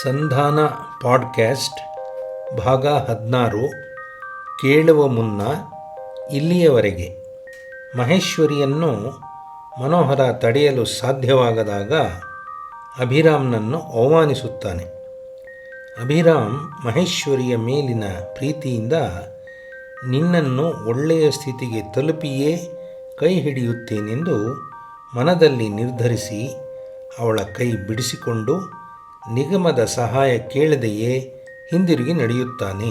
ಸಂಧಾನ ಪಾಡ್ಕ್ಯಾಸ್ಟ್, ಭಾಗ ಹದಿನಾರು, ಕೇಳುವ ಮುನ್ನ ಇಲ್ಲಿಯವರೆಗೆ. ಮಹೇಶ್ವರಿಯನ್ನು ಮನೋಹರ ತಡೆಯಲು ಸಾಧ್ಯವಾಗದಾಗ ಅಭಿರಾಮ್ನನ್ನು ಅವಮಾನಿಸುತ್ತಾನೆ. ಅಭಿರಾಮ್ ಮಹೇಶ್ವರಿಯ ಮೇಲಿನ ಪ್ರೀತಿಯಿಂದ ನಿನ್ನನ್ನು ಒಳ್ಳೆಯ ಸ್ಥಿತಿಗೆ ತಲುಪಿಯೇ ಕೈ ಹಿಡಿಯುತ್ತೇನೆಂದು ಮನದಲ್ಲಿ ನಿರ್ಧರಿಸಿ ಅವಳ ಕೈ ಬಿಡಿಸಿಕೊಂಡು ನಿಗಮದ ಸಹಾಯ ಕೇಳದೆಯೇ ಹಿಂದಿರುಗಿ ನಡೆಯುತ್ತಾನೆ.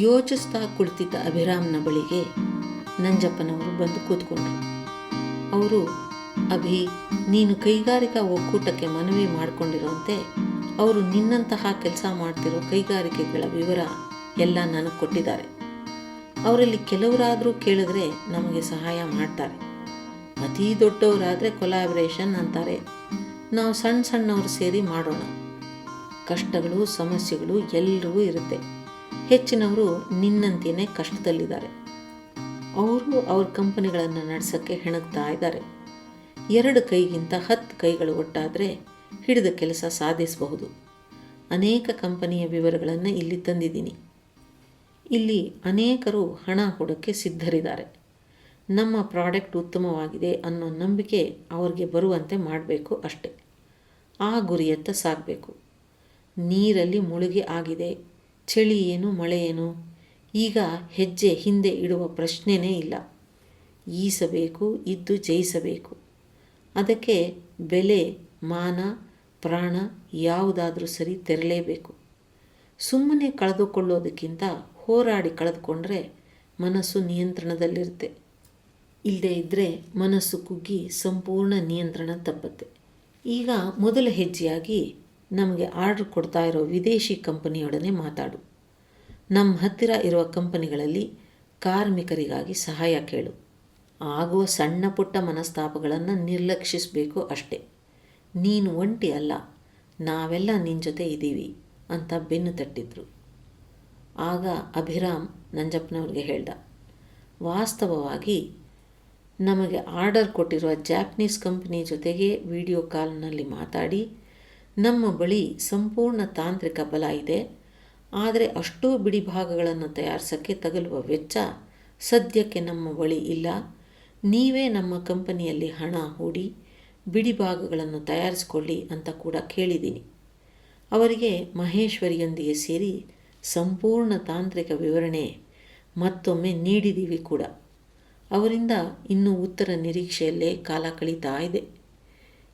ಯೋಚಿಸ್ತಾ ಕುಳಿತಿದ್ದ ಅಭಿರಾಮ್ನ ಬಳಿಗೆ ನಂಜಪ್ಪನವರು ಬಂದು ಕೂತ್ಕೊಂಡ್ರು. ಅವರು, ಅಭಿ, ನೀನು ಕೈಗಾರಿಕಾ ಒಕ್ಕೂಟಕ್ಕೆ ಮನವಿ ಮಾಡಿಕೊಂಡಿರುವಂತೆ ಅವರು ನಿನ್ನಂತಹ ಕೆಲಸ ಮಾಡ್ತಿರೋ ಕೈಗಾರಿಕೆಗಳ ವಿವರ ಎಲ್ಲ ನನಗೆ ಕೊಟ್ಟಿದ್ದಾರೆ. ಅವರಲ್ಲಿ ಕೆಲವರಾದರೂ ಕೇಳಿದ್ರೆ ನಮಗೆ ಸಹಾಯ ಮಾಡ್ತಾರೆ. ಅತೀ ದೊಡ್ಡವರಾದರೆ ಕೊಲಾಬ್ರೇಷನ್ ಅಂತಾರೆ. ನಾವು ಸಣ್ಣ ಸಣ್ಣವ್ರು ಸೇರಿ ಮಾಡೋಣ. ಕಷ್ಟಗಳು, ಸಮಸ್ಯೆಗಳು ಎಲ್ಲರಿಗೂ ಇರುತ್ತೆ. ಹೆಚ್ಚಿನವರು ನಿನ್ನಂತೆಯೇ ಕಷ್ಟದಲ್ಲಿದ್ದಾರೆ. ಅವರು ಅವ್ರ ಕಂಪನಿಗಳನ್ನು ನಡೆಸೋಕ್ಕೆ ಹೆಣಗ್ತಾ ಇದ್ದಾರೆ. ಎರಡು ಕೈಗಿಂತ ಹತ್ತು ಕೈಗಳು ಒಟ್ಟಾದರೆ ಹಿಡಿದ ಕೆಲಸ ಸಾಧಿಸಬಹುದು. ಅನೇಕ ಕಂಪನಿಯ ವಿವರಗಳನ್ನು ಇಲ್ಲಿ ತಂದಿದ್ದೀನಿ. ಇಲ್ಲಿ ಅನೇಕರು ಹಣ ಕೊಡೋಕ್ಕೆ ಸಿದ್ಧರಿದ್ದಾರೆ. ನಮ್ಮ ಪ್ರಾಡಕ್ಟ್ ಉತ್ತಮವಾಗಿದೆ ಅನ್ನೋ ನಂಬಿಕೆ ಅವ್ರಿಗೆ ಬರುವಂತೆ ಮಾಡಬೇಕು ಅಷ್ಟೆ. ಆ ಗುರಿಯತ್ತ ಸಾಗಬೇಕು ನೀರಲ್ಲಿ ಮುಳುಗಿ ಆಗಿದೆ. ಚಳಿ ಏನು, ಮಳೆ ಏನು? ಈಗ ಹೆಜ್ಜೆ ಹಿಂದೆ ಇಡುವ ಪ್ರಶ್ನೆನೇ ಇಲ್ಲ. ಈಸಬೇಕು, ಇದ್ದು ಜಯಿಸಬೇಕು. ಅದಕ್ಕೆ ಬೆಲೆ, ಮಾನ, ಪ್ರಾಣ ಯಾವುದಾದರೂ ಸರಿ ತೆರಲೇಬೇಕು ಸುಮ್ಮನೆ ಕಳೆದುಕೊಳ್ಳೋದಕ್ಕಿಂತ ಹೋರಾಡಿ ಕಳೆದುಕೊಂಡ್ರೆ ಮನಸ್ಸು ನಿಯಂತ್ರಣದಲ್ಲಿರುತ್ತೆ. ಇಲ್ಲದೇ ಇದ್ದರೆ ಮನಸ್ಸು ಕುಗ್ಗಿ ಸಂಪೂರ್ಣ ನಿಯಂತ್ರಣ ತಪ್ಪುತ್ತೆ. ಈಗ ಮೊದಲ ಹೆಜ್ಜೆಯಾಗಿ ನಮಗೆ ಆರ್ಡ್ರ್ ಕೊಡ್ತಾ ಇರೋ ವಿದೇಶಿ ಕಂಪನಿಯೊಡನೆ ಮಾತಾಡು. ನಮ್ಮ ಹತ್ತಿರ ಇರುವ ಕಂಪನಿಗಳಲ್ಲಿ ಕಾರ್ಮಿಕರಿಗಾಗಿ ಸಹಾಯ ಕೇಳು. ಆಗುವ ಸಣ್ಣ ಪುಟ್ಟ ಮನಸ್ತಾಪಗಳನ್ನು ನಿರ್ಲಕ್ಷಿಸಬೇಕು ಅಷ್ಟೆ. ನೀನು ಒಂಟಿ ಅಲ್ಲ, ನಾವೆಲ್ಲ ನಿನ್ನ ಜೊತೆ ಇದ್ದೀವಿ ಅಂತ ಬೆನ್ನು ತಟ್ಟಿದ್ರು. ಆಗ ಅಭಿರಾಮ್ ನಂಜಪ್ಪನವ್ರಿಗೆ ಹೇಳ್ದ, ವಾಸ್ತವವಾಗಿ ನಮಗೆ ಆರ್ಡರ್ ಕೊಟ್ಟಿರುವ ಜಾಪನೀಸ್ ಕಂಪನಿ ಜೊತೆಗೆ ವಿಡಿಯೋ ಕಾಲ್ನಲ್ಲಿ ಮಾತಾಡಿ, ನಮ್ಮ ಬಳಿ ಸಂಪೂರ್ಣ ತಾಂತ್ರಿಕ ಬಲ ಇದೆ, ಆದರೆ ಅಷ್ಟೂ ಬಿಡಿ ಭಾಗಗಳನ್ನು ತಯಾರಿಸೋಕ್ಕೆ ತಗಲುವ ವೆಚ್ಚ ಸದ್ಯಕ್ಕೆ ನಮ್ಮ ಬಳಿ ಇಲ್ಲ. ನೀವೇ ನಮ್ಮ ಕಂಪನಿಯಲ್ಲಿ ಹಣ ಹೂಡಿ ಬಿಡಿ ಭಾಗಗಳನ್ನು ತಯಾರಿಸಿಕೊಳ್ಳಿ ಅಂತ ಕೂಡ ಕೇಳಿದ್ದೀನಿ. ಅವರಿಗೆ ಮಹೇಶ್ವರಿಯೊಂದಿಗೆ ಸೇರಿ ಸಂಪೂರ್ಣ ತಾಂತ್ರಿಕ ವಿವರಣೆ ಮತ್ತೊಮ್ಮೆ ನೀಡಿದ್ದೀವಿ ಕೂಡ. ಅವರಿಂದ ಇನ್ನೂ ಉತ್ತರ ನಿರೀಕ್ಷೆಯಲ್ಲೇ ಕಾಲ ಕಳೀತಾ ಇದೆ.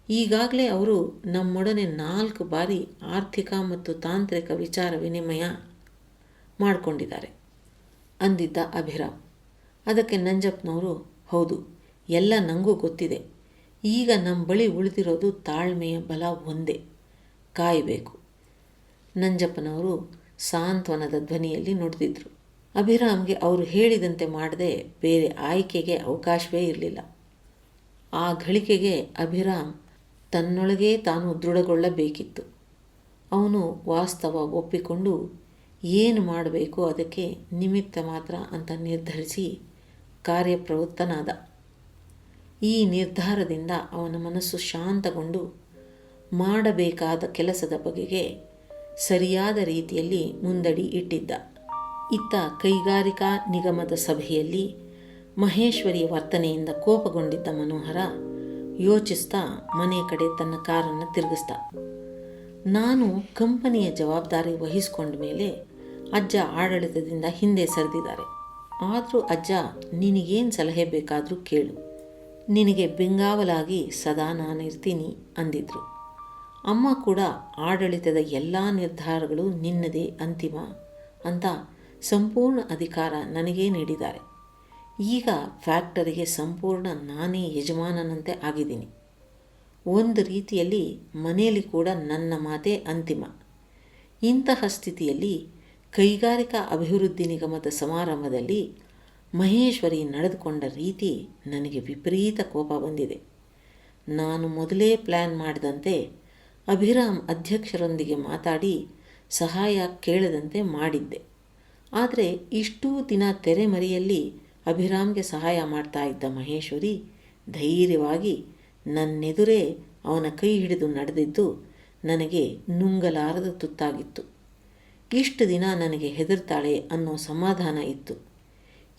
ಈಗಾಗಲೇ ಅವರು ನಮ್ಮೊಡನೆ ನಾಲ್ಕು ಬಾರಿ ಆರ್ಥಿಕ ಮತ್ತು ತಾಂತ್ರಿಕ ವಿಚಾರ ವಿನಿಮಯ ಮಾಡಿಕೊಂಡಿದ್ದಾರೆ, ಅಂದಿದ್ದ ಅಭಿರಾಮ್. ಅದಕ್ಕೆ ನಂಜಪ್ಪನವರು ಹೌದು, ಎಲ್ಲ ನನಗೂ ಗೊತ್ತಿದೆ. ಈಗ ನಮ್ಮ ಬಳಿ ಉಳಿದಿರೋದು ತಾಳ್ಮೆಯ ಬಲ ಒಂದೇ, ಕಾಯಬೇಕು. ನಂಜಪ್ಪನವರು ಸಾಂತ್ವನದ ಧ್ವನಿಯಲ್ಲಿ ನುಡಿದಿದ್ರು. ಅಭಿರಾಮ್ಗೆ ಅವರು ಹೇಳಿದಂತೆ ಮಾಡದೆ ಬೇರೆ ಆಯ್ಕೆಗೆ ಅವಕಾಶವೇ ಇರಲಿಲ್ಲ. ಆ ಘಳಿಗೆಗೆ ಅಭಿರಾಮ್ ತನ್ನೊಳಗೇ ತಾನು ದೃಢಗೊಳ್ಳಬೇಕಿತ್ತು. ಅವನು ವಾಸ್ತವ ಒಪ್ಪಿಕೊಂಡು ಏನು ಮಾಡಬೇಕು ಅದಕ್ಕೆ ನಿಮಿತ್ತ ಮಾತ್ರ ಅಂತ ನಿರ್ಧರಿಸಿ ಕಾರ್ಯಪ್ರವೃತ್ತನಾದ. ಈ ನಿರ್ಧಾರದಿಂದ ಅವನ ಮನಸ್ಸು ಶಾಂತಗೊಂಡು ಮಾಡಬೇಕಾದ ಕೆಲಸದ ಬಗೆಗೆ ಸರಿಯಾದ ರೀತಿಯಲ್ಲಿ ಮುಂದಡಿ ಇಟ್ಟಿದ್ದ. ಇತ್ತ ಕೈಗಾರಿಕಾ ನಿಗಮದ ಸಭೆಯಲ್ಲಿ ಮಹೇಶ್ವರಿಯ ವರ್ತನೆಯಿಂದ ಕೋಪಗೊಂಡಿದ್ದ ಮನೋಹರ ಯೋಚಿಸ್ತಾ ಮನೆ ಕಡೆ ತನ್ನ ಕಾರನ್ನು ತಿರುಗಿಸ್ದ. ನಾನು ಕಂಪನಿಯ ಜವಾಬ್ದಾರಿ ವಹಿಸಿಕೊಂಡ ಮೇಲೆ ಅಜ್ಜ ಆಡಳಿತದಿಂದ ಹಿಂದೆ ಸರಿದಿದ್ದಾರೆ. ಆದರೂ ಅಜ್ಜ, ನಿನಗೇನು ಸಲಹೆ ಬೇಕಾದರೂ ಕೇಳು. ನಿನಗೆ ಬೆಂಗಾವಲಾಗಿ ಸದಾ ನಾನಿರ್ತೀನಿ ಅಂದಿದ್ರು. ಅಮ್ಮ ಕೂಡ ಆಡಳಿತದ ಎಲ್ಲ ನಿರ್ಧಾರಗಳು ನಿನ್ನದೇ ಅಂತಿಮ ಅಂತ ಸಂಪೂರ್ಣ ಅಧಿಕಾರ ನನಗೇ ನೀಡಿದ್ದಾರೆ. ಈಗ ಫ್ಯಾಕ್ಟರಿಗೆ ಸಂಪೂರ್ಣ ನಾನೇ ಯಜಮಾನನಂತೆ ಆಗಿದ್ದೀನಿ. ಒಂದು ರೀತಿಯಲ್ಲಿ ಮನೆಯಲ್ಲಿ ಕೂಡ ನನ್ನ ಮಾತೇ ಅಂತಿಮ. ಇಂತಹ ಸ್ಥಿತಿಯಲ್ಲಿ ಕೈಗಾರಿಕಾ ಅಭಿವೃದ್ಧಿ ನಿಗಮದ ಸಮಾರಂಭದಲ್ಲಿ ಮಹೇಶ್ವರಿ ನಡೆದುಕೊಂಡ ರೀತಿ ನನಗೆ ವಿಪರೀತ ಕೋಪ ಬಂದಿದೆ. ನಾನು ಮೊದಲೇ ಪ್ಲ್ಯಾನ್ ಮಾಡಿದಂತೆ ಅಭಿರಾಮ್ ಅಧ್ಯಕ್ಷರೊಂದಿಗೆ ಮಾತಾಡಿ ಸಹಾಯ ಕೇಳದಂತೆ ಮಾಡಿದ್ದೆ. ಆದರೆ ಇಷ್ಟೂ ದಿನ ತೆರೆಮರೆಯಲ್ಲಿ ಅಭಿರಾಮ್ಗೆ ಸಹಾಯ ಮಾಡ್ತಾ ಇದ್ದ ಮಹೇಶ್ವರಿ ಧೈರ್ಯವಾಗಿ ನನ್ನೆದುರೇ ಅವನ ಕೈ ಹಿಡಿದು ನಡೆದಿದ್ದು ನನಗೆ ನುಂಗಲಾರದ ತುತ್ತಾಗಿತ್ತು. ಇಷ್ಟು ದಿನ ನನಗೆ ಹೆದರ್ತಾಳೆ ಅನ್ನೋ ಸಮಾಧಾನ ಇತ್ತು.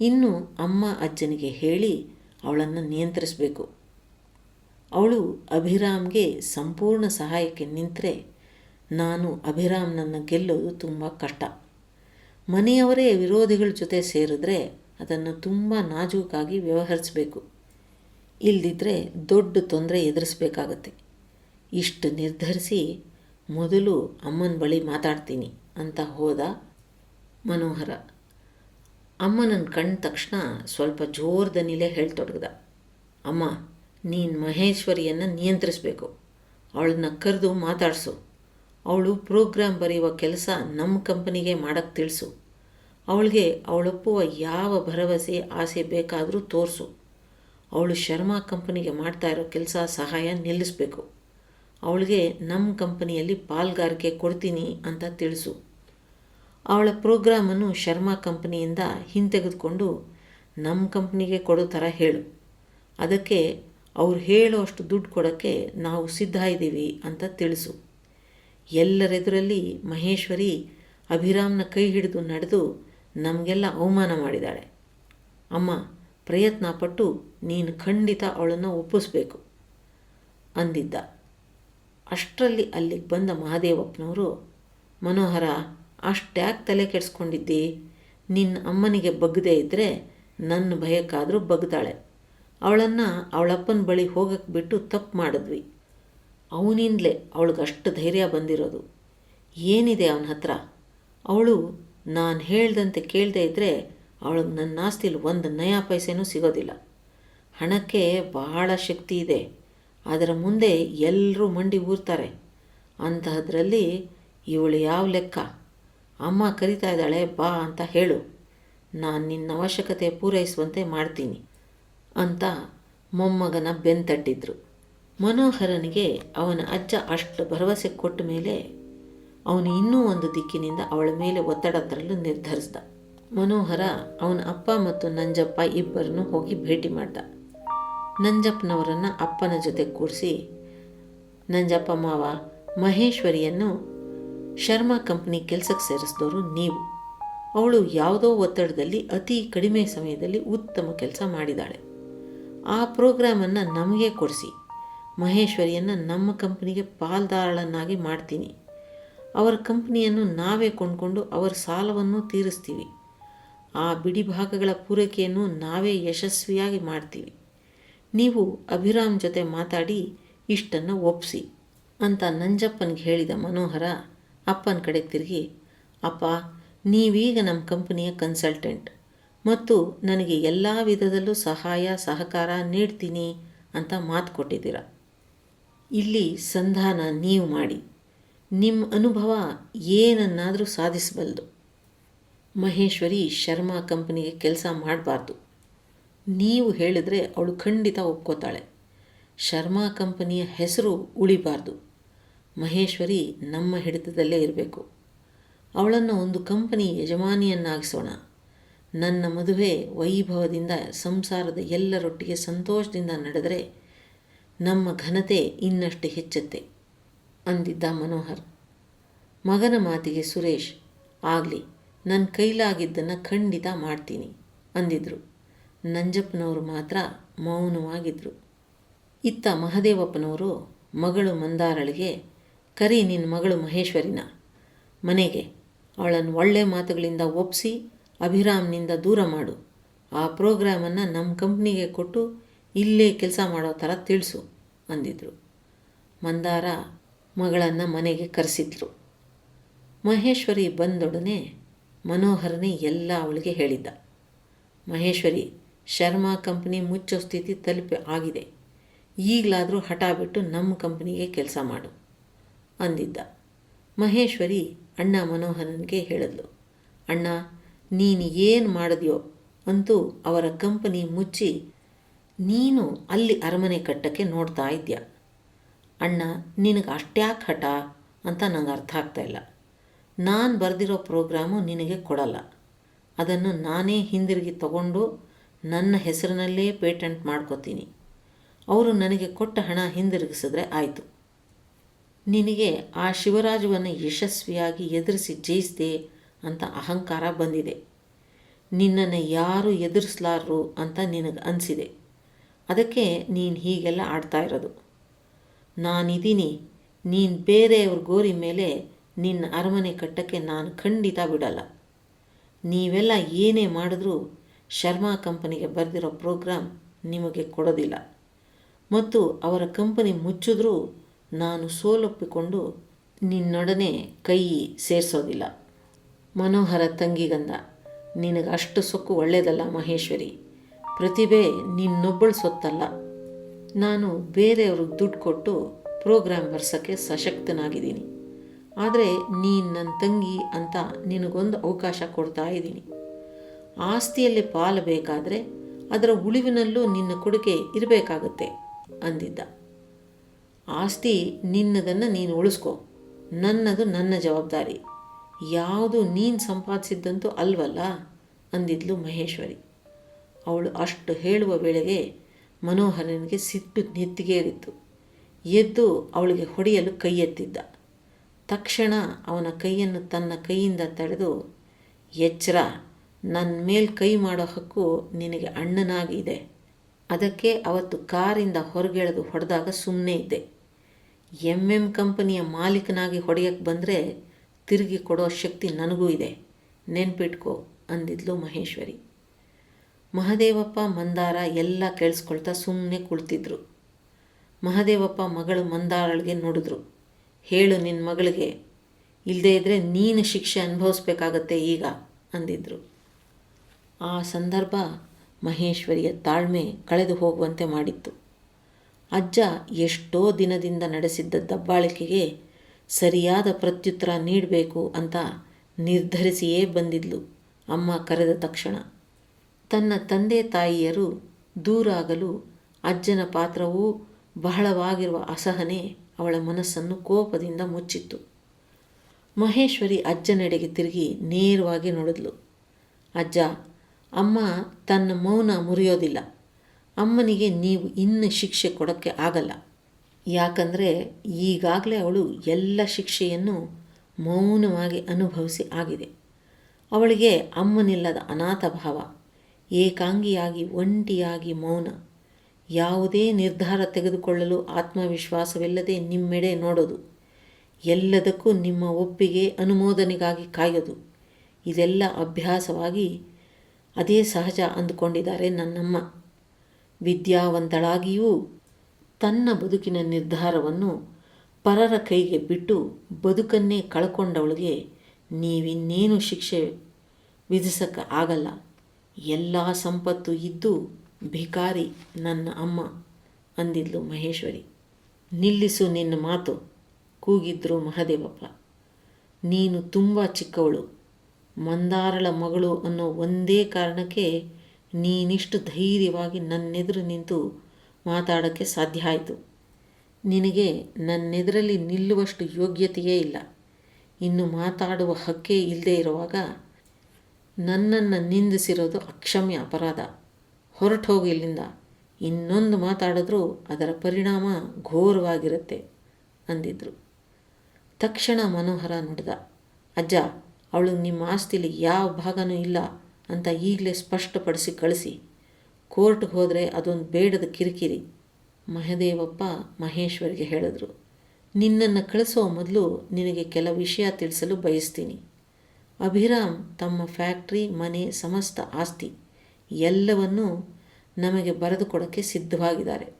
ಇನ್ನು ಅಮ್ಮ ಅಜ್ಜನಿಗೆ ಹೇಳಿ ಅವಳನ್ನು ನಿಯಂತ್ರಿಸಬೇಕು. ಅವಳು ಅಭಿರಾಮ್ಗೆ ಸಂಪೂರ್ಣ ಸಹಾಯಕ್ಕೆ ನಿಂತರೆ ನಾನು ಅಭಿರಾಮ್ನನ್ನು ಗೆಲ್ಲೋದು ತುಂಬ ಕಷ್ಟ. ಮನೆಯವರೇ ವಿರೋಧಿಗಳ ಜೊತೆ ಸೇರಿದ್ರೆ ಅದನ್ನು ತುಂಬ ನಾಜೂಕಾಗಿ ವ್ಯವಹರಿಸಬೇಕು. ಇಲ್ಲದಿದ್ದರೆ ದೊಡ್ಡ ತೊಂದರೆ ಎದುರಿಸ್ಬೇಕಾಗತ್ತೆ. ಇಷ್ಟು ನಿರ್ಧರಿಸಿ ಮೊದಲು ಅಮ್ಮನ ಬಳಿ ಮಾತಾಡ್ತೀನಿ ಅಂತ ಹೋದ ಮನೋಹರ. ಅಮ್ಮನನ್ನು ಕಂಡ ತಕ್ಷಣ ಸ್ವಲ್ಪ ಜೋರ್ದನಿಲೇ ಹೇಳ್ತೊಡಗ್ದ. ಅಮ್ಮ, ನೀನು ಮಹೇಶ್ವರಿಯನ್ನು ನಿಯಂತ್ರಿಸಬೇಕು. ಅವಳನ್ನ ಕರೆದು ಮಾತಾಡಿಸು. ಅವಳು ಪ್ರೋಗ್ರಾಮ್ ಬರೆಯುವ ಕೆಲಸ ನಮ್ಮ ಕಂಪನಿಗೆ ಮಾಡೋಕ್ಕೆ ತಿಳಿಸು. ಅವಳಿಗೆ ಅವಳೊಪ್ಪುವ ಯಾವ ಭರವಸೆ, ಆಸೆ ಬೇಕಾದರೂ ತೋರಿಸು. ಅವಳು ಶರ್ಮಾ ಕಂಪನಿಗೆ ಮಾಡ್ತಾ ಇರೋ ಕೆಲಸ ಸಹಾಯ ನಿಲ್ಲಿಸಬೇಕು. ಅವಳಿಗೆ ನಮ್ಮ ಕಂಪನಿಯಲ್ಲಿ ಪಾಲ್ಗಾರಿಕೆ ಕೊಡ್ತೀನಿ ಅಂತ ತಿಳಿಸು. ಅವಳ ಪ್ರೋಗ್ರಾಮನ್ನು ಶರ್ಮಾ ಕಂಪನಿಯಿಂದ ಹಿಂತೆಗೆದುಕೊಂಡು ನಮ್ಮ ಕಂಪ್ನಿಗೆ ಕೊಡೋ ಥರ ಹೇಳು. ಅದಕ್ಕೆ ಅವ್ರು ಹೇಳೋ ಅಷ್ಟು ದುಡ್ಡು ಕೊಡೋಕ್ಕೆ ನಾವು ಸಿದ್ಧ ಇದ್ದೀವಿ ಅಂತ ತಿಳಿಸು. ಎಲ್ಲರೆದುರಲ್ಲಿ ಮಹೇಶ್ವರಿ ಅಭಿರಾಮ್ನ ಕೈ ಹಿಡಿದು ನಡೆದು ನಮಗೆಲ್ಲ ಅವಮಾನ ಮಾಡಿದ್ದಾಳೆ ಅಮ್ಮ, ಪ್ರಯತ್ನ ಪಟ್ಟು ನೀನು ಖಂಡಿತ ಅವಳನ್ನು ಒಪ್ಪಿಸ್ಬೇಕು ಅಂದಿದ್ದ. ಅಷ್ಟರಲ್ಲಿ ಅಲ್ಲಿಗೆ ಬಂದ ಮಹಾದೇವಪ್ಪನವರು, ಮನೋಹರ, ಅಷ್ಟ್ಯಾಕೆ ತಲೆ ಕೆಡಿಸ್ಕೊಂಡಿದ್ದಿ? ನಿನ್ನ ಅಮ್ಮನಿಗೆ ಬಗ್ಗದೇ ಇದ್ದರೆ ನನ್ನ ಭಯಕ್ಕಾದರೂ ಬಗ್ತಾಳೆ ಅವಳನ್ನು ಅವಳಪ್ಪನ ಬಳಿ ಹೋಗಕ್ಕೆ ಬಿಟ್ಟು ತಪ್ಪು ಮಾಡಿದ್ವಿ. ಅವನಿಂದಲೇ ಅವಳಿಗೆ ಅಷ್ಟು ಧೈರ್ಯ ಬಂದಿರೋದು. ಏನಿದೆ ಅವನ ಹತ್ರ? ಅವಳು ನಾನು ಹೇಳ್ದಂತೆ ಕೇಳದೆ ಇದ್ದರೆ ಅವಳಿಗೆ ನನ್ನ ಆಸ್ತಿಲಿ ಒಂದು ನಯಾ ಪೈಸೆನೂ ಸಿಗೋದಿಲ್ಲ. ಹಣಕ್ಕೆ ಬಹಳ ಶಕ್ತಿ ಇದೆ. ಅದರ ಮುಂದೆ ಎಲ್ಲರೂ ಮಂಡಿ ಊರ್ತಾರೆ. ಅಂತಹದ್ರಲ್ಲಿ ಇವಳು ಯಾವ ಲೆಕ್ಕ? ಅಮ್ಮ ಕರಿತಾ ಇದ್ದಾಳೆ, ಬಾ ಅಂತ ಹೇಳು. ನಾನು ನಿನ್ನ ಅವಶ್ಯಕತೆ ಪೂರೈಸುವಂತೆ ಮಾಡ್ತೀನಿ ಅಂತ ಮೊಮ್ಮಗನ ಬೆಂತಟ್ಟಿದ್ರು ಮನೋಹರನಿಗೆ ಅವನ ಅಜ್ಜ ಅಷ್ಟು ಭರವಸೆ ಕೊಟ್ಟ ಮೇಲೆ ಅವನು ಇನ್ನೂ ಒಂದು ದಿಕ್ಕಿನಿಂದ ಅವಳ ಮೇಲೆ ಒತ್ತಡ ತರಲು ನಿರ್ಧರಿಸಿದ. ಮನೋಹರ ಅವನ ಅಪ್ಪ ಮತ್ತು ನಂಜಪ್ಪ ಇಬ್ಬರನ್ನು ಹೋಗಿ ಭೇಟಿ ಮಾಡ್ದ. ನಂಜಪ್ಪನವರನ್ನು ಅಪ್ಪನ ಜೊತೆ ಕೂರಿಸಿ ನಂಜಪ್ಪ ಮಾವ, ಮಹೇಶ್ವರಿಯನ್ನು ಶರ್ಮಾ ಕಂಪ್ನಿ ಕೆಲಸಕ್ಕೆ ಸೇರಿಸಿದವರು ನೀವು. ಅವಳು ಯಾವುದೋ ಒತ್ತಡದಲ್ಲಿ ಅತಿ ಕಡಿಮೆ ಸಮಯದಲ್ಲಿ ಉತ್ತಮ ಕೆಲಸ ಮಾಡಿದಾಳೆ. ಆ ಪ್ರೋಗ್ರಾಮನ್ನು ನಮಗೆ ಕೊಡಿಸಿ. ಮಹೇಶ್ವರಿಯನ್ನು ನಮ್ಮ ಕಂಪ್ನಿಗೆ ಪಾಲ್ದಾರಳನ್ನಾಗಿ ಮಾಡ್ತೀನಿ. ಅವರ ಕಂಪ್ನಿಯನ್ನು ನಾವೇ ಕೊಂಡ್ಕೊಂಡು ಅವರ ಸಾಲವನ್ನು ತೀರಿಸ್ತೀವಿ. ಆ ಬಿಡಿ ಭಾಗಗಳ ಪೂರೈಕೆಯನ್ನು ನಾವೇ ಯಶಸ್ವಿಯಾಗಿ ಮಾಡ್ತೀವಿ. ನೀವು ಅಭಿರಾಮ್ ಜೊತೆ ಮಾತಾಡಿ ಇಷ್ಟನ್ನು ಒಪ್ಪಿಸಿ ಅಂತ ನಂಜಪ್ಪನಿಗೆ ಹೇಳಿದ ಮನೋಹರ ಅಪ್ಪನ ಕಡೆ ತಿರುಗಿ, ಅಪ್ಪ, ನೀವೀಗ ನಮ್ಮ ಕಂಪನಿಯ ಕನ್ಸಲ್ಟೆಂಟ್ ಮತ್ತು ನನಗೆ ಎಲ್ಲ ವಿಧದಲ್ಲೂ ಸಹಾಯ, ಸಹಕಾರ ನೀಡ್ತೀನಿ ಅಂತ ಮಾತು ಕೊಟ್ಟಿದ್ದೀರ? ಇಲ್ಲಿ ಸಂಧಾನ ನೀವು ಮಾಡಿ. ನಿಮ್ಮ ಅನುಭವ ಏನನ್ನಾದರೂ ಸಾಧಿಸಬಲ್ಲದು ಮಹೇಶ್ವರಿ ಶರ್ಮಾ ಕಂಪನಿಗೆ ಕೆಲಸ ಮಾಡಬಾರ್ದು. ನೀವು ಹೇಳಿದರೆ ಅವಳು ಖಂಡಿತ ಒಪ್ಕೋತಾಳೆ. ಶರ್ಮಾ ಕಂಪನಿಯ ಹೆಸರು ಉಳಿಬಾರ್ದು. ಮಹೇಶ್ವರಿ ನಮ್ಮ ಹಿಡಿತದಲ್ಲೇ ಇರಬೇಕು. ಅವಳನ್ನು ಒಂದು ಕಂಪನಿ ಯಜಮಾನಿಯನ್ನಾಗಿಸೋಣ. ನನ್ನ ಮದುವೆ ವೈಭವದಿಂದ ಸಂಸಾರದ ಎಲ್ಲರೊಟ್ಟಿಗೆ ಸಂತೋಷದಿಂದ ನಡೆದರೆ ನಮ್ಮ ಘನತೆ ಇನ್ನಷ್ಟು ಹೆಚ್ಚುತ್ತೆ, ಅಂದಿದ್ದ ಮನೋಹರ್. ಮಗನ ಮಾತಿಗೆ ಸುರೇಶ್, ಆಗಲಿ ನನ್ನ ಕೈಲಾಗಿದ್ದನ್ನು ಖಂಡಿತ ಮಾಡ್ತೀನಿ, ಅಂದಿದ್ರು. ನಂಜಪ್ಪನವರು ಮಾತ್ರ ಮೌನವಾಗಿದ್ದರು ಇತ್ತ ಮಹದೇವಪ್ಪನವರು ಮಗಳು ಮಂದಾರಳಿಗೆ, ಕರಿ ನಿನ್ನ ಮಗಳು ಮಹೇಶ್ವರಿನ. ಮನೆಗೆ, ಅವಳನ್ನು ಒಳ್ಳೆ ಮಾತುಗಳಿಂದ ಒಪ್ಪಿಸಿ ಅಭಿರಾಮ್ನಿಂದ ದೂರ ಮಾಡು. ಆ ಪ್ರೋಗ್ರಾಮನ್ನು ನಮ್ಮ ಕಂಪ್ನಿಗೆ ಕೊಟ್ಟು ಇಲ್ಲೇ ಕೆಲಸ ಮಾಡೋ ಥರ ತಿಳಿಸು, ಅಂದಿದ್ರು. ಮಂದಾರ ಮಗಳನ್ನು ಮನೆಗೆ ಕರೆಸಿದ್ರು. ಮಹೇಶ್ವರಿ ಬಂದೊಡನೆ ಮನೋಹರನೇ ಎಲ್ಲ ಅವಳಿಗೆ ಹೇಳಿದ್ದ. ಮಹೇಶ್ವರಿ, ಶರ್ಮಾ ಕಂಪ್ನಿ ಮುಚ್ಚೋ ಸ್ಥಿತಿ ತಲುಪಿ ಆಗಿದೆ. ಈಗಲಾದರೂ ಹಠ ಬಿಟ್ಟು ನಮ್ಮ ಕಂಪ್ನಿಗೆ ಕೆಲಸ ಮಾಡು, ಅಂದಿದ್ದ. ಮಹೇಶ್ವರಿ ಅಣ್ಣ ಮನೋಹರನಿಗೆ ಹೇಳಿದ್ಲು. ಅಣ್ಣ, ನೀನು ಏನು ಮಾಡಿದ್ಯೋ ಅಂತೂ ಅವರ ಕಂಪನಿ ಮುಚ್ಚಿ ನೀನು ಅಲ್ಲಿ ಅರಮನೆ ಕಟ್ಟಕ್ಕೆ ನೋಡ್ತಾ ಇದ್ಯಾ? ಅಣ್ಣ, ನಿನಗೆ ಅಷ್ಟ್ಯಾಕೆ ಹಠ ಅಂತ ನಂಗೆ ಅರ್ಥ ಆಗ್ತಾ ಇಲ್ಲ. ನಾನು ಬರೆದಿರೋ ಪ್ರೋಗ್ರಾಮು ನಿನಗೆ ಕೊಡಲ್ಲ. ಅದನ್ನು ನಾನೇ ಹಿಂದಿರುಗಿ ತಗೊಂಡು ನನ್ನ ಹೆಸರಿನಲ್ಲೇ ಪೇಟೆಂಟ್ ಮಾಡ್ಕೋತೀನಿ. ಅವರು ನನಗೆ ಕೊಟ್ಟ ಹಣ ಹಿಂದಿರುಗಿಸಿದ್ರೆ ಆಯಿತು. ನಿನಗೆ ಆ ಶಿವರಾಜುವನ್ನು ಯಶಸ್ವಿಯಾಗಿ ಎದುರಿಸಿ ಜಯಿಸಿದೆ ಅಂತ ಅಹಂಕಾರ ಬಂದಿದೆ. ನಿನ್ನನ್ನು ಯಾರು ಎದುರಿಸಲಾರರು ಅಂತ ನಿನಗೆ ಅನಿಸಿದೆ. ಅದಕ್ಕೆ ನೀನು ಹೀಗೆಲ್ಲ ಆಡ್ತಾ ಇರೋದು. ನಾನಿದ್ದೀನಿ ನೀನು ಬೇರೆಯವ್ರ ಗೋರಿ ಮೇಲೆ ನಿನ್ನ ಅರಮನೆ ಕಟ್ಟಕ್ಕೆ ನಾನು ಖಂಡಿತ ಬಿಡಲ್ಲ. ನೀವೆಲ್ಲ ಏನೇ ಮಾಡಿದ್ರೂ ಶರ್ಮಾ ಕಂಪನಿಗೆ ಬರೆದಿರೋ ಪ್ರೋಗ್ರಾಮ್ ನಿಮಗೆ ಕೊಡೋದಿಲ್ಲ. ಮತ್ತು ಅವರ ಕಂಪನಿ ಮುಚ್ಚಿದ್ರೂ ನಾನು ಸೋಲೊಪ್ಪಿಕೊಂಡು ನಿನ್ನೊಡನೆ ಕೈ ಸೇರಿಸೋದಿಲ್ಲ. ಮನೋಹರ ತಂಗಿಗಂದ ನಿನಗೆ ಅಷ್ಟು ಸೊಕ್ಕು ಒಳ್ಳೆಯದಲ್ಲ ಮಹೇಶ್ವರಿ? ಪ್ರತಿಭೆ ನಿನ್ನೊಬ್ಬಳು ಸೊತ್ತಲ್ಲ. ನಾನು ಬೇರೆಯವ್ರಿಗೆ ದುಡ್ಡು ಕೊಟ್ಟು ಪ್ರೋಗ್ರಾಮ್ ಬರ್ಸೋಕ್ಕೆ ಸಶಕ್ತನಾಗಿದ್ದೀನಿ. ಆದರೆ ನೀನು ನನ್ನ ತಂಗಿ ಅಂತ ನಿನಗೊಂದು ಅವಕಾಶ ಕೊಡ್ತಾ ಇದ್ದೀನಿ. ಆಸ್ತಿಯಲ್ಲಿ ಪಾಲು ಬೇಕಾದರೆ ಅದರ ಉಳಿವಿನಲ್ಲೂ ನಿನ್ನ ಕೊಡುಗೆ ಇರಬೇಕಾಗುತ್ತೆ ಅಂದಿದ್ದ. ಆಸ್ತಿ ನಿನ್ನದನ್ನು ನೀನು ಉಳಿಸ್ಕೊ. ನನ್ನದು ನನ್ನ ಜವಾಬ್ದಾರಿ. ಯಾವುದು ನೀನು ಸಂಪಾದಿಸಿದ್ದಂತೂ ಅಲ್ವಲ್ಲ, ಅಂದಿದ್ಲು ಮಹೇಶ್ವರಿ. ಅವಳು ಅಷ್ಟು ಹೇಳುವ ವೇಳೆಗೆ ಮನೋಹರನಿಗೆ ಸಿಟ್ಟು ನೆತ್ತಿಗೇರಿತ್ತು. ಎದ್ದು ಅವಳಿಗೆ ಹೊಡೆಯಲು ಕೈ ಎತ್ತಿದ್ದ ತಕ್ಷಣ ಅವನ ಕೈಯನ್ನು ತನ್ನ ಕೈಯಿಂದ ತಡೆದು, ಎಚ್ಚರ ನನ್ನ ಮೇಲೆ ಕೈ ಮಾಡೋ ಹಕ್ಕು ನಿನಗೆ ಅಣ್ಣನಾಗಿದೆ. ಅದಕ್ಕೆ ಅವತ್ತು ಕಾರಿಂದ ಹೊರಗೆಳೆದು ಹೊಡೆದಾಗ ಸುಮ್ಮನೆ ಇದ್ದೆ. ಎಂ ಎಂ ಕಂಪನಿಯ ಮಾಲೀಕನಾಗಿ ಹೊಡೆಯಕ್ಕೆ ಬಂದರೆ ತಿರುಗಿ ಕೊಡೋ ಶಕ್ತಿ ನನಗೂ ಇದೆ. ನೆನ್ಪಿಟ್ಕೋ, ಅಂದಿದ್ಲು ಮಹೇಶ್ವರಿ. ಮಹದೇವಪ್ಪ ಮಂದಾರ ಎಲ್ಲ ಕೇಳಿಸ್ಕೊಳ್ತಾ ಸುಮ್ಮನೆ ಕುಳಿತಿದ್ರು. ಮಹದೇವಪ್ಪ ಮಗಳು ಮಂದಾರಳಿಗೆ ನೋಡಿದ್ರು. ಹೇಳು ನಿನ್ನ ಮಗಳಿಗೆ. ಇಲ್ಲದೇ ಇದ್ದರೆ ನೀನು ಶಿಕ್ಷೆ ಅನುಭವಿಸ್ಬೇಕಾಗತ್ತೆ ಈಗ, ಅಂದಿದ್ರು. ಆ ಸಂದರ್ಭ ಮಹೇಶ್ವರಿಯ ತಾಳ್ಮೆ ಕಳೆದು ಹೋಗುವಂತೆ ಮಾಡಿತ್ತು. ಅಜ್ಜ ಎಷ್ಟೋ ದಿನದಿಂದ ನಡೆಸಿದ್ದ ದಬ್ಬಾಳಿಕೆಗೆ ಸರಿಯಾದ ಪ್ರತ್ಯುತ್ತರ ನೀಡಬೇಕು ಅಂತ ನಿರ್ಧರಿಸಿಯೇ ಬಂದಿದ್ಲು ಅಮ್ಮ ಕರೆದ ತಕ್ಷಣ. ತನ್ನ ತಂದೆ ತಾಯಿಯರು ದೂರಾಗಲು ಅಜ್ಜನ ಪಾತ್ರವೂ ಬಹಳವಾಗಿರುವ ಅಸಹನೆ ಅವಳ ಮನಸ್ಸನ್ನು ಕೋಪದಿಂದ ಮುಚ್ಚಿತ್ತು. ಮಹೇಶ್ವರಿ ಅಜ್ಜನೆಡೆಗೆ ತಿರುಗಿ ನೇರವಾಗಿ ನೋಡಿದ್ಲು. ಅಜ್ಜ, ಅಮ್ಮ ತನ್ನ ಮೌನ ಮುರಿಯೋದಿಲ್ಲ. ಅಮ್ಮನಿಗೆ ನೀವು ಇನ್ನು ಶಿಕ್ಷೆ ಕೊಡೋಕ್ಕೆ ಆಗಲ್ಲ. ಯಾಕಂದರೆ ಈಗಾಗಲೇ ಅವಳು ಎಲ್ಲ ಶಿಕ್ಷೆಯನ್ನು ಮೌನವಾಗಿ ಅನುಭವಿಸಿ ಆಗಿದೆ. ಅವಳಿಗೆ ಅಮ್ಮನಿಲ್ಲದ ಅನಾಥ ಭಾವ. ಏಕಾಂಗಿಯಾಗಿ, ಒಂಟಿಯಾಗಿ ಮೌನ. ಯಾವುದೇ ನಿರ್ಧಾರ ತೆಗೆದುಕೊಳ್ಳಲು ಆತ್ಮವಿಶ್ವಾಸವಿಲ್ಲದೆ ನಿಮ್ಮೆಡೆ ನೋಡೋದು. ಎಲ್ಲದಕ್ಕೂ ನಿಮ್ಮ ಒಪ್ಪಿಗೆ ಅನುಮೋದನೆಗಾಗಿ ಕಾಯೋದು. ಇದೆಲ್ಲ ಅಭ್ಯಾಸವಾಗಿ ಅದೇ ಸಹಜ ಅಂದುಕೊಂಡಿದ್ದಾರೆ ನನ್ನಮ್ಮ. ವಿದ್ಯಾವಂತಳಾಗಿಯೂ ತನ್ನ ಬದುಕಿನ ನಿರ್ಧಾರವನ್ನು ಪರರ ಕೈಗೆ ಬಿಟ್ಟು ಬದುಕನ್ನೇ ಕಳ್ಕೊಂಡವಳಿಗೆ ನೀವಿನ್ನೇನು ಶಿಕ್ಷೆ ವಿಧಿಸಕ್ಕೆ ಆಗಲ್ಲ. ಎಲ್ಲ ಸಂಪತ್ತು ಇದ್ದು ಭಿಕಾರಿ ನನ್ನ ಅಮ್ಮ ಅಂದಿದ್ಲು ಮಹೇಶ್ವರಿ. ನಿಲ್ಲಿಸು ನಿನ್ನ ಮಾತು, ಕೂಗಿದ್ರು ಮಹದೇವಪ್ಪ. ನೀನು ತುಂಬ ಚಿಕ್ಕವಳು, ಮಂದಾರಳ ಮಗಳು ಅನ್ನೋ ಒಂದೇ ಕಾರಣಕ್ಕೆ ನೀನಿಷ್ಟು ಧೈರ್ಯವಾಗಿ ನನ್ನೆದುರು ನಿಂತು ಮಾತಾಡೋಕ್ಕೆ ಸಾಧ್ಯ ಆಯಿತು. ನಿನಗೆ ನನ್ನೆದುರಲ್ಲಿ ನಿಲ್ಲುವಷ್ಟು ಯೋಗ್ಯತೆಯೇ ಇಲ್ಲ. ಇನ್ನು ಮಾತಾಡುವ ಹಕ್ಕೇ ಇಲ್ಲದೆ ಇರುವಾಗ ನನ್ನನ್ನು ನಿಂದಿಸಿರೋದು ಅಕ್ಷಮ್ಯ ಅಪರಾಧ. ಹೊರಟು ಹೋಗಿ ಇಲ್ಲಿಂದ. ಇನ್ನೊಂದು ಮಾತಾಡಿದ್ರೂ ಅದರ ಪರಿಣಾಮ ಘೋರವಾಗಿರುತ್ತೆ ಅಂದಿದ್ರು. ತಕ್ಷಣ ಮನೋಹರ ನುಡಿದ, ಅಜ್ಜ, ಅವಳು ನಿಮ್ಮ ಆಸ್ತಿಲಿ ಯಾವ ಭಾಗನೂ ಇಲ್ಲ ಅಂತ ಈಗಲೇ ಸ್ಪಷ್ಟಪಡಿಸಿ ಕಳಿಸಿ. ಕೋರ್ಟ್ಗೆ ಹೋದರೆ ಅದೊಂದು ಬೇಡದ ಕಿರಿಕಿರಿ. ಮಹದೇವಪ್ಪ ಮಹೇಶ್ವರಿಗೆ ಹೇಳಿದ್ರು, ನಿನ್ನನ್ನು ಕಳಿಸೋ ಮೊದಲು ನಿನಗೆ ಕೆಲ ವಿಷಯ ತಿಳಿಸಲು ಬಯಸ್ತೀನಿ. ಅಭಿರಾಮ್ ತಮ್ಮ ಫ್ಯಾಕ್ಟ್ರಿ, ಮನೆ, ಸಮಸ್ತ ಆಸ್ತಿ ಎಲ್ಲವನ್ನೂ ನಮಗೆ ಬರೆದು ಕೊಡೋಕ್ಕೆ ಸಿದ್ಧವಾಗಿದ್ದಾರೆ.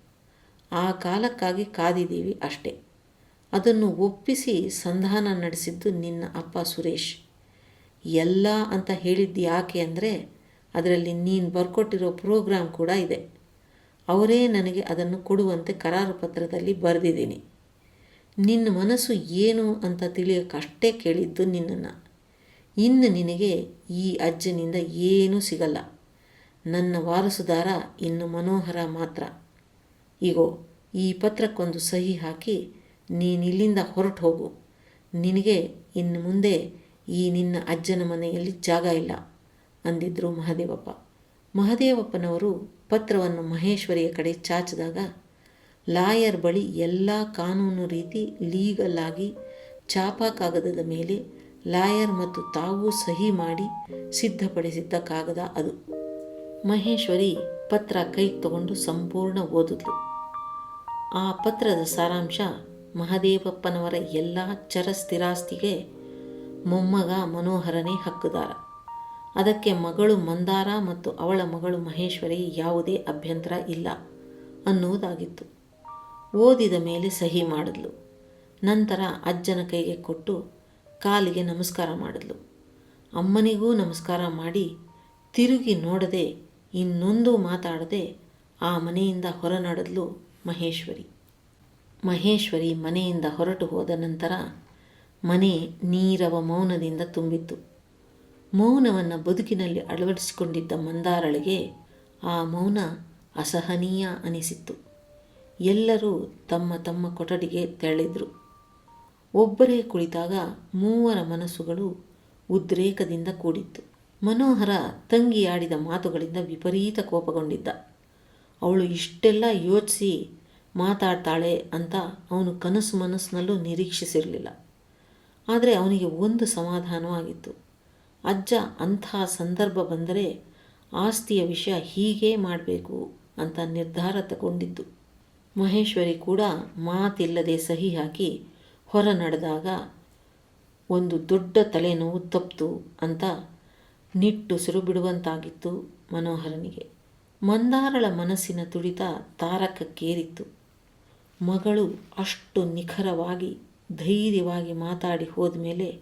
ಆ ಕಾಲಕ್ಕಾಗಿ ಕಾದಿದ್ದೀವಿ ಅಷ್ಟೇ. ಅದನ್ನು ಒಪ್ಪಿಸಿ ಸಂಧಾನ ನಡೆಸಿದ್ದು ನಿನ್ನ ಅಪ್ಪ ಸುರೇಶ್. ಎಲ್ಲ ಅಂತ ಹೇಳಿದ್ದು ಯಾಕೆ ಅಂದರೆ, ಅದರಲ್ಲಿ ನೀನು ಬರ್ಕೊಟ್ಟಿರೋ ಪ್ರೋಗ್ರಾಮ್ ಕೂಡ ಇದೆ. ಅವರೇ ನನಗೆ ಅದನ್ನು ಕೊಡುವಂತೆ ಕರಾರು ಪತ್ರದಲ್ಲಿ ಬರೆದಿದ್ದೀನಿ. ನಿನ್ನ ಮನಸ್ಸು ಏನು ಅಂತ ತಿಳಿಯೋಕ್ಕಷ್ಟೇ ಕೇಳಿದ್ದು ನಿನ್ನನ್ನು. ಇನ್ನು ನಿನಗೆ ಈ ಅಜ್ಜನಿಂದ ಏನೂ ಸಿಗಲ್ಲ. ನನ್ನ ವಾರಸುದಾರ ಇನ್ನು ಮನೋಹರ ಮಾತ್ರ. ಈಗೋ ಈ ಪತ್ರಕ್ಕೊಂದು ಸಹಿ ಹಾಕಿ ನೀನಿಲ್ಲಿಂದ ಹೊರಟು ಹೋಗು. ನಿನಗೆ ಇನ್ನು ಮುಂದೆ ಈ ನಿನ್ನ ಅಜ್ಜನ ಮನೆಯಲ್ಲಿ ಜಾಗ ಇಲ್ಲ, ಅಂದಿದ್ರು ಮಹದೇವಪ್ಪ. ಮಹದೇವಪ್ಪನವರು ಪತ್ರವನ್ನು ಮಹೇಶ್ವರಿಯ ಕಡೆ ಚಾಚಿದಾಗ, ಲಾಯರ್ ಬಳಿ ಎಲ್ಲ ಕಾನೂನು ರೀತಿ ಲೀಗಲ್ ಆಗಿ ಚಾಪಾ ಕಾಗದದ ಮೇಲೆ ಲಾಯರ್ ಮತ್ತು ತಾವು ಸಹಿ ಮಾಡಿ ಸಿದ್ಧಪಡಿಸಿದ್ದ ಕಾಗದ ಅದು. ಮಹೇಶ್ವರಿ ಪತ್ರ ಕೈ ತಗೊಂಡು ಸಂಪೂರ್ಣ ಓದಿದ್ಲು. ಆ ಪತ್ರದ ಸಾರಾಂಶ ಮಹದೇವಪ್ಪನವರ ಎಲ್ಲ ಚರ ಸ್ಥಿರಾಸ್ತಿಗೆ ಮೊಮ್ಮಗ ಮನೋಹರನೇ ಹಕ್ಕುದಾರ. ಅದಕ್ಕೆ ಮಗಳು ಮಂದಾರ ಮತ್ತು ಅವಳ ಮಗಳು ಮಹೇಶ್ವರಿ ಯಾವುದೇ ಅಭ್ಯಂತರ ಇಲ್ಲ ಅನ್ನುವುದಾಗಿತ್ತು. ಓದಿದ ಮೇಲೆ ಸಹಿ ಮಾಡಿದ್ಲು. ನಂತರ ಅಜ್ಜನ ಕೈಗೆ ಕೊಟ್ಟು ಕಾಲಿಗೆ ನಮಸ್ಕಾರ ಮಾಡಿದ್ಲು. ಅಮ್ಮನಿಗೂ ನಮಸ್ಕಾರ ಮಾಡಿ ತಿರುಗಿ ನೋಡದೆ ಇನ್ನೊಂದು ಮಾತಾಡದೆ ಆ ಮನೆಯಿಂದ ಹೊರನಡೆದ್ಲು ಮಹೇಶ್ವರಿ. ಮಹೇಶ್ವರಿ ಮನೆಯಿಂದ ಹೊರಟು ಹೋದ ನಂತರ ಮನೆ ನೀರವ ಮೌನದಿಂದ ತುಂಬಿತ್ತು. ಮೌನವನ್ನು ಬದುಕಿನಲ್ಲಿ ಅಳವಡಿಸಿಕೊಂಡಿದ್ದ ಮಂದಾರಳಿಗೆ ಆ ಮೌನ ಅಸಹನೀಯ ಅನಿಸಿತ್ತು. ಎಲ್ಲರೂ ತಮ್ಮ ತಮ್ಮ ಕೊಠಡಿಗೆ ತೆರಳಿದ್ರು. ಒಬ್ಬರೇ ಕುಳಿತಾಗ ಮೂವರ ಮನಸ್ಸುಗಳು ಉದ್ರೇಕದಿಂದ ಕೂಡಿತ್ತು. ಮನೋಹರ ತಂಗಿ ಆಡಿದ ಮಾತುಗಳಿಂದ ವಿಪರೀತ ಕೋಪಗೊಂಡಿದ್ದ. ಅವಳು ಇಷ್ಟೆಲ್ಲ ಯೋಚಿಸಿ ಮಾತಾಡ್ತಾಳೆ ಅಂತ ಅವನು ಕನಸು ಮನಸ್ಸಿನಲ್ಲೂ ನಿರೀಕ್ಷಿಸಿರಲಿಲ್ಲ. ಆದರೆ ಅವನಿಗೆ ಒಂದು ಸಮಾಧಾನವಾಗಿತ್ತು ಅಜ್ಜ ಅಂಥ ಸಂದರ್ಭ ಬಂದರೆ ಆಸ್ತಿಯ ವಿಷಯ ಹೀಗೇ ಮಾಡಬೇಕು ಅಂತ ನಿರ್ಧಾರ ತಗೊಂಡಿದ್ದು. ಮಹೇಶ್ವರಿ ಕೂಡ ಮಾತಿಲ್ಲದೆ ಸಹಿ ಹಾಕಿ ಹೊರ ನಡೆದಾಗ ಒಂದು ದೊಡ್ಡ ತಲೆನೋವು ತಪ್ಪಿತು ಅಂತ ನಿಟ್ಟುಸಿರು ಬಿಡುವಂತಾಗಿತ್ತು ಮನೋಹರನಿಗೆ. ಮಂದಾರಳ ಮನಸ್ಸಿನ ತುಡಿತ ತಾರಕಕ್ಕೇರಿತ್ತು. ಮಗಳು ಅಷ್ಟು ನಿಖರವಾಗಿ, ಧೈರ್ಯವಾಗಿ ಮಾತಾಡಿ ಹೋದ ಮೇಲೆ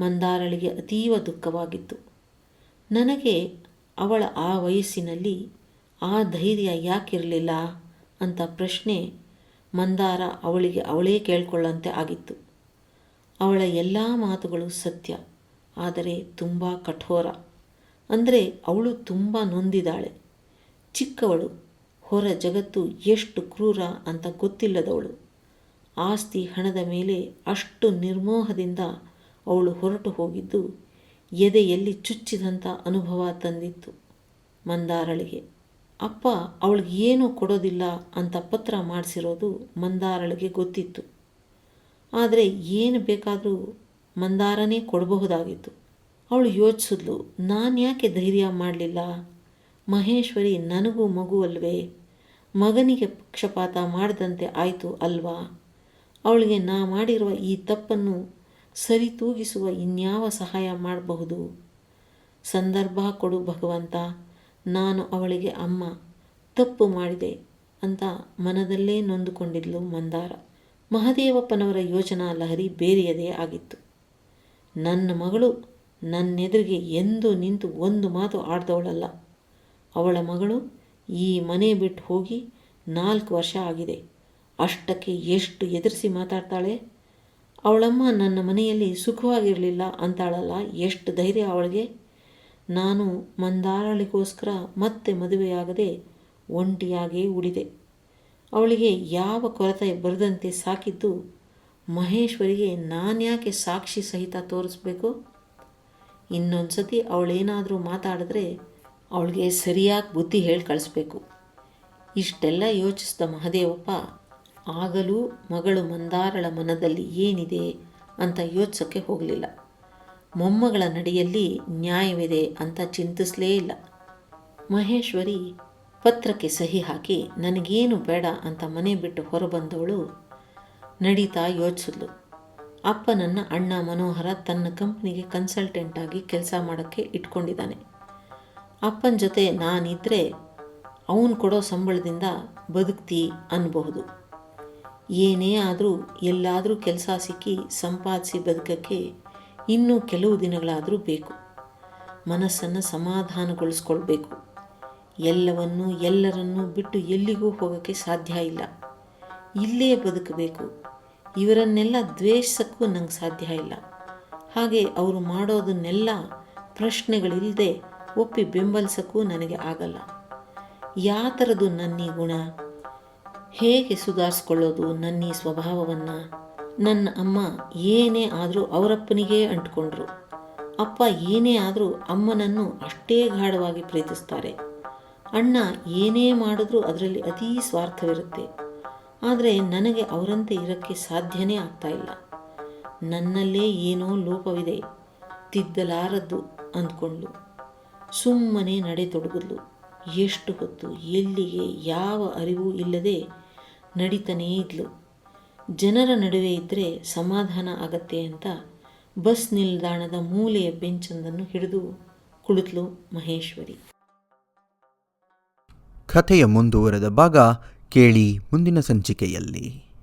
ಮಂದಾರಳಿಗೆ ಅತೀವ ದುಃಖವಾಗಿತ್ತು. ನನಗೆ ಅವಳ ಆ ವಯಸ್ಸಿನಲ್ಲಿ ಆ ಧೈರ್ಯ ಯಾಕಿರಲಿಲ್ಲ ಅಂತ ಪ್ರಶ್ನೆ ಮಂದಾರ ಅವಳಿಗೆ ಅವಳೇ ಕೇಳ್ಕೊಳ್ಳಂತೆ ಆಗಿತ್ತು. ಅವಳ ಎಲ್ಲ ಮಾತುಗಳು ಸತ್ಯ, ಆದರೆ ತುಂಬ ಕಠೋರ. ಅಂದರೆ ಅವಳು ತುಂಬ ನೊಂದಿದ್ದಾಳೆ. ಚಿಕ್ಕವಳು, ಹೊರ ಜಗತ್ತು ಎಷ್ಟು ಕ್ರೂರ ಅಂತ ಗೊತ್ತಿಲ್ಲದವಳು. ಆಸ್ತಿ ಹಣದ ಮೇಲೆ ಅಷ್ಟು ನಿರ್ಮೋಹದಿಂದ ಅವಳು ಹೊರಟು ಹೋಗಿದ್ದು, ಎದೆಯಲ್ಲಿ ಚುಚ್ಚಿದಂಥ ಅನುಭವ ತಂದಿತ್ತು ಮಂದಾರಳಿಗೆ. ಅಪ್ಪ, ಅವಳಿಗೆ ಏನೂ ಕೊಡೋದಿಲ್ಲ ಅಂತ ಪತ್ರ ಮಾಡಿಸಿರೋದು ಮಂದಾರಳಿಗೆ ಗೊತ್ತಿತ್ತು. ಆದರೆ ಏನು ಬೇಕಾದರೂ ಮಂದಾರನೇ ಕೊಡಬಹುದಾಗಿತ್ತು. ಅವಳು ಯೋಚಿಸಿದ್ಲು, ನಾನು ಯಾಕೆ ಧೈರ್ಯ ಮಾಡಲಿಲ್ಲ? ಮಹೇಶ್ವರಿ, ನನಗೂ ಮಗು ಅಲ್ವೇ? ಮಗನಿಗೆ ಪಕ್ಷಪಾತ ಮಾಡಿದಂತೆ ಆಯಿತು ಅಲ್ವಾ? ಅವಳಿಗೆ ನಾ ಮಾಡಿರುವ ಈ ತಪ್ಪನ್ನು ಸರಿ ತೂಗಿಸುವ ಇನ್ಯಾವ ಸಹಾಯ ಮಾಡಬಹುದು? ಸಂದರ್ಭ ಕೊಡು ಭಗವಂತ. ನಾನು ಅವಳಿಗೆ, ಅಮ್ಮ, ತಪ್ಪು ಮಾಡಿದೆ ಅಂತ ಮನದಲ್ಲೇ ನೊಂದುಕೊಂಡಿದ್ಲು ಮಂದಾರ. ಮಹದೇವಪ್ಪನವರ ಯೋಚನಾ ಲಹರಿ ಬೇರೆಯದೇ ಆಗಿತ್ತು. ನನ್ನ ಮಗಳು ನನ್ನೆದುರಿಗೆ ಎಂದು ನಿಂತು ಒಂದು ಮಾತು ಆಡ್ದವಳಲ್ಲ. ಅವಳ ಮಗಳು ಈ ಮನೆ ಬಿಟ್ಟು ಹೋಗಿ ನಾಲ್ಕು ವರ್ಷ ಆಗಿದೆ. ಅಷ್ಟಕ್ಕೆ ಎಷ್ಟು ಎದುರಿಸಿ ಮಾತಾಡ್ತಾಳೆ? ಅವಳಮ್ಮ ನನ್ನ ಮನೆಯಲ್ಲಿ ಸುಖವಾಗಿರಲಿಲ್ಲ ಅಂತಾಳಲ್ಲ, ಎಷ್ಟು ಧೈರ್ಯ ಅವಳಿಗೆ? ನಾನು ಮಂದಾರಳಿಗೋಸ್ಕರ ಮತ್ತೆ ಮದುವೆಯಾಗದೆ ಒಂಟಿಯಾಗೇ ಉಳಿದೆ. ಅವಳಿಗೆ ಯಾವ ಕೊರತೆ ಬರದಂತೆ ಸಾಕಿದ್ದು ಮಹೇಶ್ವರಿಗೆ ನಾನ್ಯಾಕೆ ಸಾಕ್ಷಿ ಸಹಿತ ತೋರಿಸ್ಬೇಕು? ಇನ್ನೊಂದು ಸತಿ ಅವಳೇನಾದರೂ ಮಾತಾಡಿದ್ರೆ ಅವಳಿಗೆ ಸರಿಯಾಗಿ ಬುದ್ಧಿ ಹೇಳಿ ಕಳಿಸ್ಬೇಕು. ಇಷ್ಟೆಲ್ಲ ಯೋಚಿಸಿದ ಮಹದೇವಪ್ಪ, ಆಗಲೂ ಮಗಳು ಮಂದಾರಳ ಮನದಲ್ಲಿ ಏನಿದೆ? ಅಂತ ಯೋಚಿಸೋಕ್ಕೆ ಹೋಗಲಿಲ್ಲ. ಮೊಮ್ಮಗಳ ನಡೆಯಲ್ಲಿ ನ್ಯಾಯವಿದೆ ಅಂತ ಚಿಂತಿಸಲೇ ಇಲ್ಲ. ಮಹೇಶ್ವರಿ ಪತ್ರಕ್ಕೆ ಸಹಿ ಹಾಕಿ, ನನಗೇನು ಬೇಡ ಅಂತ ಮನೆ ಬಿಟ್ಟು ಹೊರಬಂದವಳು ನಡೀತಾ ಯೋಚಿಸಿದ್ಲು. ಅಪ್ಪನನ್ನು ಅಣ್ಣ ಮನೋಹರ ತನ್ನ ಕಂಪ್ನಿಗೆ ಕನ್ಸಲ್ಟೆಂಟಾಗಿ ಕೆಲಸ ಮಾಡೋಕ್ಕೆ ಇಟ್ಕೊಂಡಿದ್ದಾನೆ. ಅಪ್ಪನ ಜೊತೆ ನಾನಿದ್ದರೆ ಅವನು ಕೊಡೋ ಸಂಬಳದಿಂದ ಬದುಕ್ತಿ ಅನ್ನಬಹುದು ಏನೇ ಆದರೂ ಎಲ್ಲಾದರೂ ಕೆಲಸ ಸಿಕ್ಕಿ ಸಂಪಾದಿಸಿ ಬದುಕಕ್ಕೆ ಇನ್ನೂ ಕೆಲವು ದಿನಗಳಾದರೂ ಬೇಕು. ಮನಸ್ಸನ್ನು ಸಮಾಧಾನಗೊಳಿಸ್ಕೊಳ್ಬೇಕು. ಎಲ್ಲವನ್ನೂ, ಎಲ್ಲರನ್ನೂ ಬಿಟ್ಟು ಎಲ್ಲಿಗೂ ಹೋಗೋಕ್ಕೆ ಸಾಧ್ಯ ಇಲ್ಲ. ಇಲ್ಲೇ ಬದುಕಬೇಕು. ಇವರನ್ನೆಲ್ಲ ದ್ವೇಷಕ್ಕೂ ನಂಗೆ ಸಾಧ್ಯ ಇಲ್ಲ. ಹಾಗೆ ಅವರು ಮಾಡೋದನ್ನೆಲ್ಲ ಪ್ರಶ್ನೆಗಳಿಲ್ಲದೆ ಒಪ್ಪಿ ಬೆಂಬಲಿಸೋಕ್ಕೂ ನನಗೆ ಆಗಲ್ಲ. ಯಾ ಥರದ್ದು ನನ್ನ ಗುಣ? ಹೇಗೆ ಸುಧಾರಿಸ್ಕೊಳ್ಳೋದು ನನ್ನ ಈ ಸ್ವಭಾವವನ್ನು? ನನ್ನ ಅಮ್ಮ ಏನೇ ಆದರೂ ಅವರಪ್ಪನಿಗೇ ಅಂಟ್ಕೊಂಡ್ರು. ಅಪ್ಪ ಏನೇ ಆದರೂ ಅಮ್ಮನನ್ನು ಅಷ್ಟೇ ಗಾಢವಾಗಿ ಪ್ರೀತಿಸ್ತಾರೆ. ಅಣ್ಣ ಏನೇ ಮಾಡಿದ್ರೂ ಅದರಲ್ಲಿ ಅತೀ ಸ್ವಾರ್ಥವಿರುತ್ತೆ. ಆದರೆ ನನಗೆ ಅವರಂತೆ ಇರೋಕ್ಕೆ ಸಾಧ್ಯನೇ ಆಗ್ತಾ ಇಲ್ಲ. ನನ್ನಲ್ಲೇ ಏನೋ ಲೋಪವಿದೆ. ತಿದ್ದಲಾರದ್ದು ಅಂದ್ಕೊಂಡ್ಲು ಸುಮ್ಮನೆ ನಡೆತೊಡಗಿದ್ಲು ಎಷ್ಟು ಹೊತ್ತು ಎಲ್ಲಿಗೆ ಯಾವ ಅರಿವು ಇಲ್ಲದೆ ನಡೀತಾನೇ ಇದ್ಲು ಜನರ ನಡುವೆ ಇದ್ದರೆ ಸಮಾಧಾನ ಆಗತ್ತೆ ಅಂತ ಬಸ್ ನಿಲ್ದಾಣದ ಮೂಲೆಯ ಬೆಂಚೊಂದನ್ನು ಹಿಡಿದು ಕುಳಿತಲು ಮಹೇಶ್ವರಿ. ಕಥೆಯ ಮುಂದುವರೆದ ಭಾಗ ಕೇಳಿ ಮುಂದಿನ ಸಂಚಿಕೆಯಲ್ಲಿ.